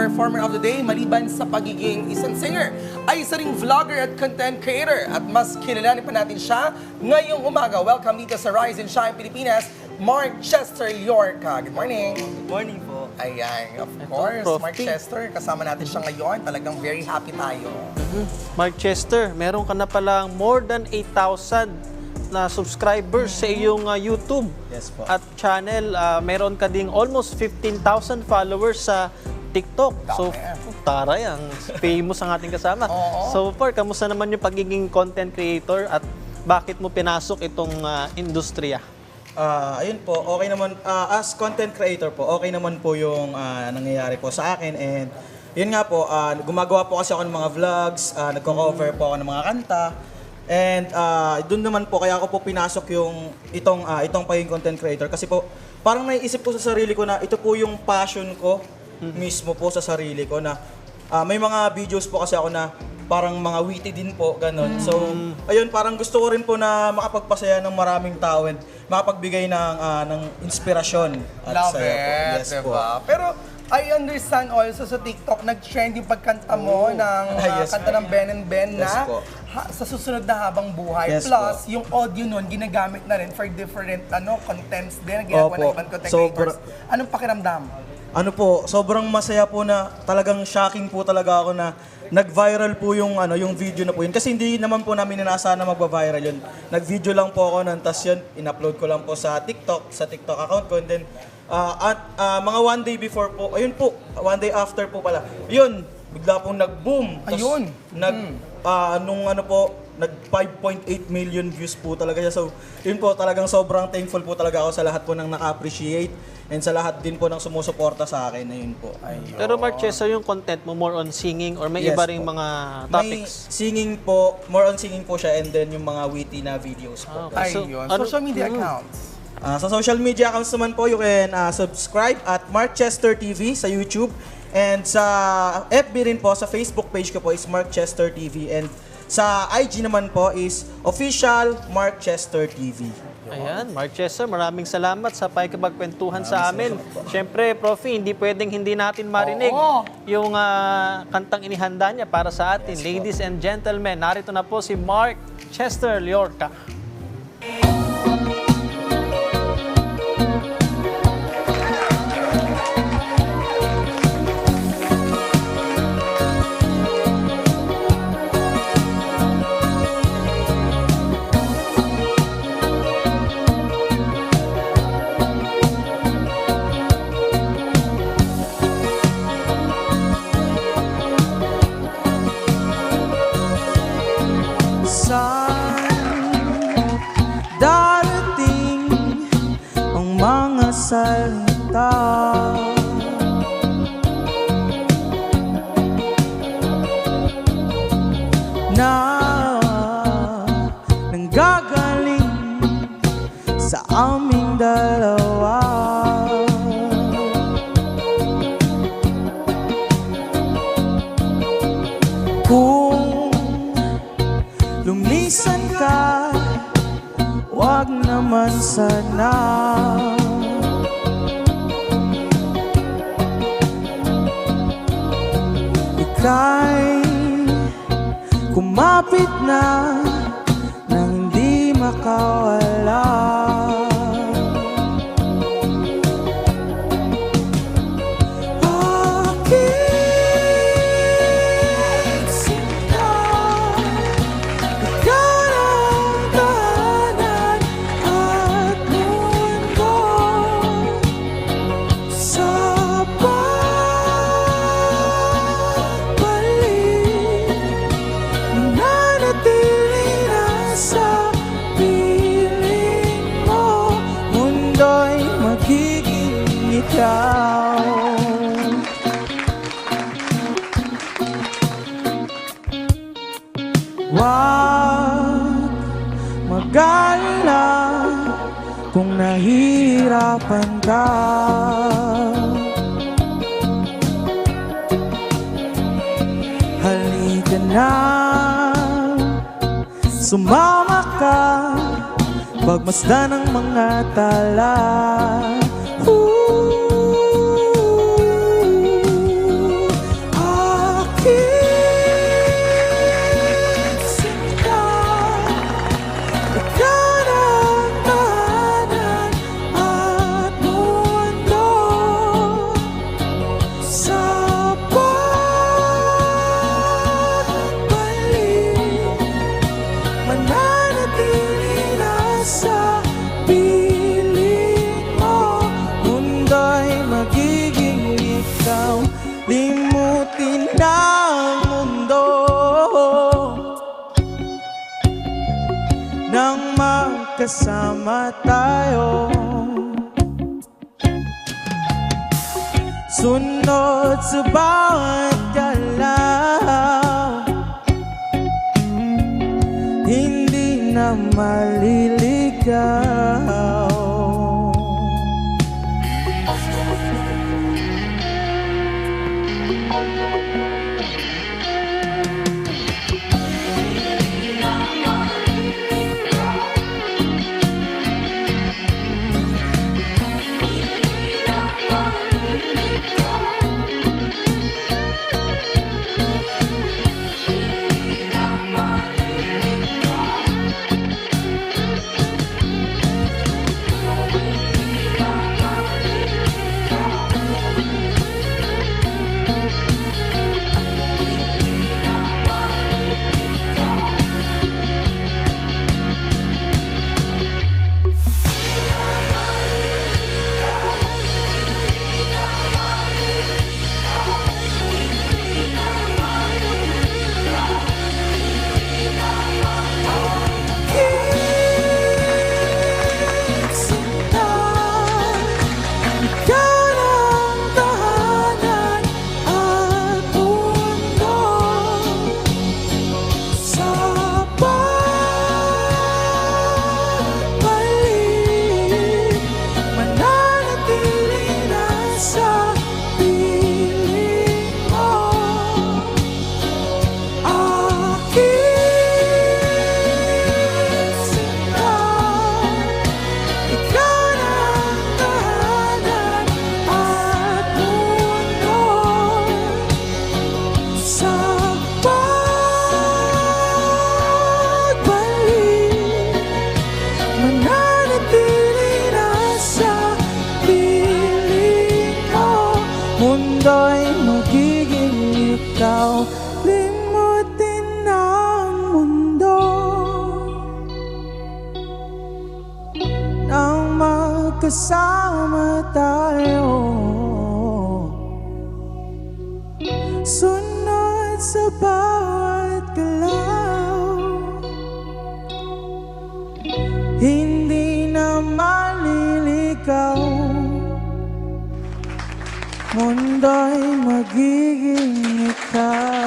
performer of the day maliban sa pagiging isang singer ay isa ring vlogger at content creator at mas kilalanin pa natin siya ngayong umaga. Welcome dito sa Rise and Shine Pilipinas, Mark Chester Yorka. Good morning. Good morning po. Ayan, of course, Prof. Mark. Chester, kasama natin siya ngayon. Talagang very happy tayo. Mark Chester, meron ka na palang more than 8,000 na subscribers sa iyong uh, YouTube Yes po. at channel. Ah, meron ka ding almost 15,000 followers sa TikTok. So, Dami. taray, ang famous ang ating kasama. Oo. So far, kamusta naman yung pagiging content creator at bakit mo pinasok itong ah, industriya? Ah, ayun po, okay naman ah, as content creator po, okay naman po yung ah, nangyayari po sa akin and yun nga po, ah, gumagawa po kasi ako ng mga vlogs, ah, nagko-cover po ako ng mga kanta. And ah, doon naman po kaya ako po pinasok yung itong ah, itong pagiging content creator kasi po parang naiisip ko sa sarili ko na ito po yung passion ko mismo po sa sarili ko na ah, may mga videos po kasi ako na parang mga witty din po, ganun. So, ayun, parang gusto ko rin po na makapagpasaya ng maraming tao and makapagbigay ng, ah, ng inspirasyon. at Love saya po. it, Yes po. diba? Pero I understand also sa TikTok, nag-trend yung pagkanta mo ng Ah, uh, yes kanta po. ng Ben and Ben Yes na po. ha- sa susunod na habang buhay. Yes Plus, po. yung audio nun, ginagamit na rin for different ano contents din na ginagawa ng Opo. ibang content Sobra- creators. Anong pakiramdam? Ano po, sobrang masaya po na talagang shocking po talaga ako na nag-viral po yung ano yung video na po yun kasi hindi naman po namin inaasahan na magba-viral yun. Nag-video lang po ako nun tas yun in-upload ko lang po sa TikTok, sa TikTok account ko and then ah, at ah, mga one day before po, ayun po, one day after po pala. Yun, bigla pong nag-boom. Tas Ayun. Nag ah, nung ano po nag 5.8 million views po talaga siya. So, yun po talagang sobrang thankful po talaga ako sa lahat po ng naka-appreciate and sa lahat din po ng sumusuporta sa akin na yun po. Pero Mark Chester, yung content mo more on singing or may Yes iba ring po. mga May topics? singing po, more on singing po siya and then yung mga witty na videos po. Ah, Okay, so, Ayun, ano- social media Mm. accounts. Ah, sa social media accounts naman po, you can ah, subscribe at Markchester TV sa YouTube and sa FB rin po, sa Facebook page ko po is Markchester TV and sa IG naman po is official Markchester TV. Ayan, Mark Chester, maraming salamat sa pakikipagkwentuhan sa amin. Siyempre, Profi, hindi pwedeng hindi natin marinig Oo. yung ah, kantang inihanda niya para sa atin. Ladies and gentlemen, narito na po si Mark Chester Liorca. Salita na nanggagaling sa aming dalawa. Kung Lumisan ka, wag naman sana Ika'y kumapit na nang hindi makawala ikaw. Wag mag-alala kung nahihirapan ka. Halika na, sumama ka. Pagmasdan ng mga tala Limutin ang mundo. Nang magkasama tayo Sunod sa bawat galaw Hindi na maliligaw Música magkasama tayo. Sunod sa bawat galaw. Hindi na maliligaw. Mundo'y magiging ikaw